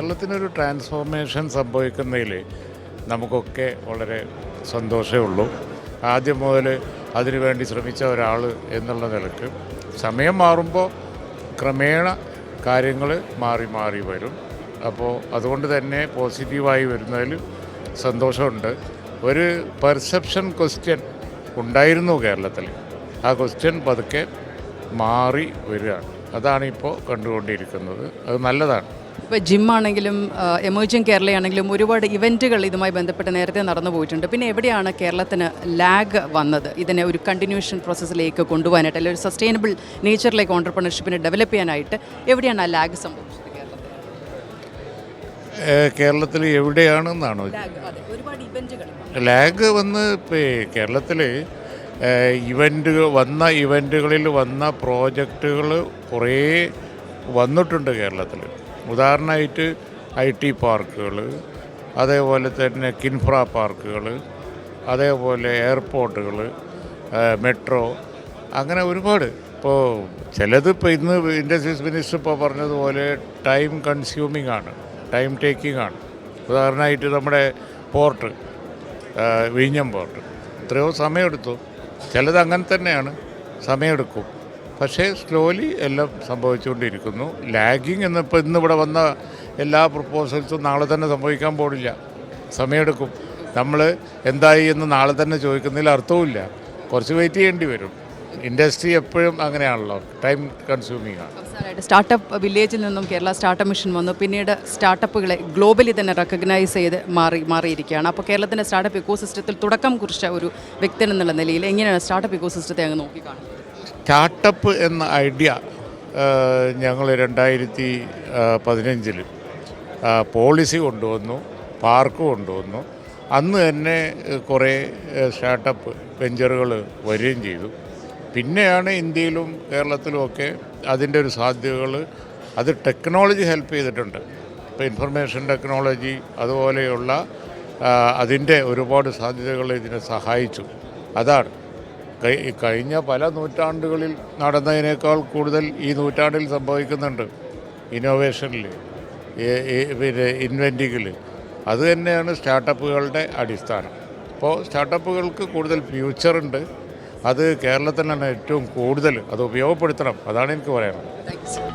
കേരളത്തിനൊരു transformation സംഭവിക്കുന്നതിൽ നമുക്കൊക്കെ വളരെ സന്തോഷമേ ഉള്ളൂ ആദ്യം മുതൽ അതിനുവേണ്ടി ശ്രമിച്ച ഒരാൾ എന്നുള്ള നിലയ്ക്ക് സമയം മാറുമ്പോൾ ക്രമേണ കാര്യങ്ങൾ മാറി മാറി വരും. അപ്പോൾ അതുകൊണ്ട് തന്നെ പോസിറ്റീവായി വരുന്നതിൽ സന്തോഷമുണ്ട്. ഒരു പെർസെപ്ഷൻ ക്വസ്റ്റ്യൻ ഉണ്ടായിരുന്നു കേരളത്തിൽ. ആ ക്വസ്റ്റ്യൻ പതുക്കെ മാറി വരികയാണ്. അതാണ് ഇപ്പോൾ കണ്ടുകൊണ്ടിരിക്കുന്നത്. അത് നല്ലതാണ്. ഇപ്പോൾ ജിമ്മാണെങ്കിലും എമേർജിങ് കേരളയാണെങ്കിലും ഒരുപാട് ഇവന്റുകൾ ഇതുമായി ബന്ധപ്പെട്ട് നേരത്തെ നടന്നു പോയിട്ടുണ്ട്. പിന്നെ എവിടെയാണ് കേരളത്തിന് ലാഗ് വന്നത്? ഇതിനെ ഒരു കണ്ടിന്യൂഷൻ പ്രോസസ്സിലേക്ക് കൊണ്ടുപോകാനായിട്ട് അല്ലെങ്കിൽ ഒരു സസ്റ്റൈനബിൾ നേച്ചറിലേക്ക് ഓണ്ടർപ്രണർഷിപ്പിനെ ഡെവലപ്പ് ചെയ്യാനായിട്ട് എവിടെയാണ് ആ ലാഗ് സംഭവിച്ചത് കേരളത്തിൽ? എവിടെയാണെന്നാണോ ലാഗ് വന്ന് ഇപ്പോൾ കേരളത്തിൽ ഇവന്റുകൾ വന്ന ഇവന്റുകളിൽ വന്ന പ്രോജക്റ്റുകൾ കുറേ വന്നിട്ടുണ്ട് കേരളത്തിൽ ഉദാഹരണമായിട്ട് ഐ ടി പാർക്കുകൾ അതേപോലെ തന്നെ കിൻഫ്ര പാർക്കുകൾ അതേപോലെ എയർപോർട്ടുകൾ മെട്രോ അങ്ങനെ ഒരുപാട്. ഇപ്പോൾ ചിലത് ഇപ്പോൾ ഇന്ന് ഇൻഡസ്ട്രീസ് മിനിസ്റ്റർ ഇപ്പോൾ പറഞ്ഞതുപോലെ ടൈം കൺസ്യൂമിംഗ് ആണ് ടൈം ടേക്കിംഗ് ആണ് ഉദാഹരണമായിട്ട് നമ്മുടെ പോർട്ട് വിഴിഞ്ഞം പോർട്ട്. എത്രയോ സമയമെടുത്തു. ചിലത് അങ്ങനെ തന്നെയാണ് സമയമെടുക്കും. പക്ഷേ സ്ലോലി എല്ലാം സംഭവിച്ചുകൊണ്ടിരിക്കുന്നു. ലാഗിങ് എന്നിപ്പോൾ ഇന്നിവിടെ വന്ന എല്ലാ പ്രപ്പോസൽസും നാളെ തന്നെ സംഭവിക്കാൻ പോടില്ല സമയമെടുക്കും. നമ്മൾ എന്തായി എന്ന് നാളെ തന്നെ ചോദിക്കുന്നതിൽ അർത്ഥവുമില്ല. കുറച്ച് വെയിറ്റ് ചെയ്യേണ്ടി വരും. ഇൻഡസ്ട്രി എപ്പോഴും അങ്ങനെയാണല്ലോ. ടൈം കൺസ്യൂമിങ് ആണ്. സ്റ്റാർട്ടപ്പ് വില്ലേജിൽ നിന്നും കേരള സ്റ്റാർട്ടപ്പ് മിഷൻ വന്നു. പിന്നീട് സ്റ്റാർട്ടപ്പുകളെ ഗ്ലോബലി തന്നെ റെക്കഗ്നൈസ് ചെയ്ത് മാറി മാറിയിരിക്കുകയാണ്. അപ്പോൾ കേരളത്തിന്റെ സ്റ്റാർട്ടപ്പ് ഇക്കോസിസ്റ്റത്തിൽ തുടക്കം കുറിച്ച ഒരു വ്യക്തി എന്നുള്ള നിലയിൽ എങ്ങനെയാണ് സ്റ്റാർട്ടപ്പ് ഇക്കോസിസ്റ്റത്തെ അങ്ങ് നോക്കിക്കാണുന്നത്? സ്റ്റാർട്ടപ്പ് എന്ന ഐഡിയ ഞങ്ങൾ രണ്ടായിരത്തി പതിനഞ്ചിൽ പോളിസി കൊണ്ടുവന്നു പാർക്ക് കൊണ്ടുവന്നു. അന്ന് തന്നെ കുറേ സ്റ്റാർട്ടപ്പ് വെഞ്ചറുകൾ വരികയും ചെയ്തു. പിന്നെയാണ് ഇന്ത്യയിലും കേരളത്തിലുമൊക്കെ അതിന്റെ ഒരു സാധ്യതകൾ അത് ടെക്നോളജി ഹെൽപ്പ് ചെയ്തിട്ടുണ്ട്. ഇപ്പോൾ ഇൻഫർമേഷൻ ടെക്നോളജി അതുപോലെയുള്ള അതിന്റെ ഒരുപാട് സാധ്യതകൾ ഇതിനെ സഹായിച്ചു. അതാണ്. കഴിഞ്ഞ പല നൂറ്റാണ്ടുകളിൽ നടന്നതിനേക്കാൾ കൂടുതൽ ഈ നൂറ്റാണ്ടിൽ സംഭവിക്കുന്നുണ്ട് ഇന്നോവേഷനിൽ പിന്നെ ഇൻവെന്റിങ്ങിൽ അത് തന്നെയാണ് സ്റ്റാർട്ടപ്പുകളുടെ അടിസ്ഥാനം. അപ്പോൾ സ്റ്റാർട്ടപ്പുകൾക്ക് കൂടുതൽ ഫ്യൂച്ചറുണ്ട് അത് കേരളത്തിൽ തന്നെ ഏറ്റവും കൂടുതൽ അത് ഉപയോഗപ്പെടുത്തണം. അതാണ് എനിക്ക് പറയാനുള്ളത്.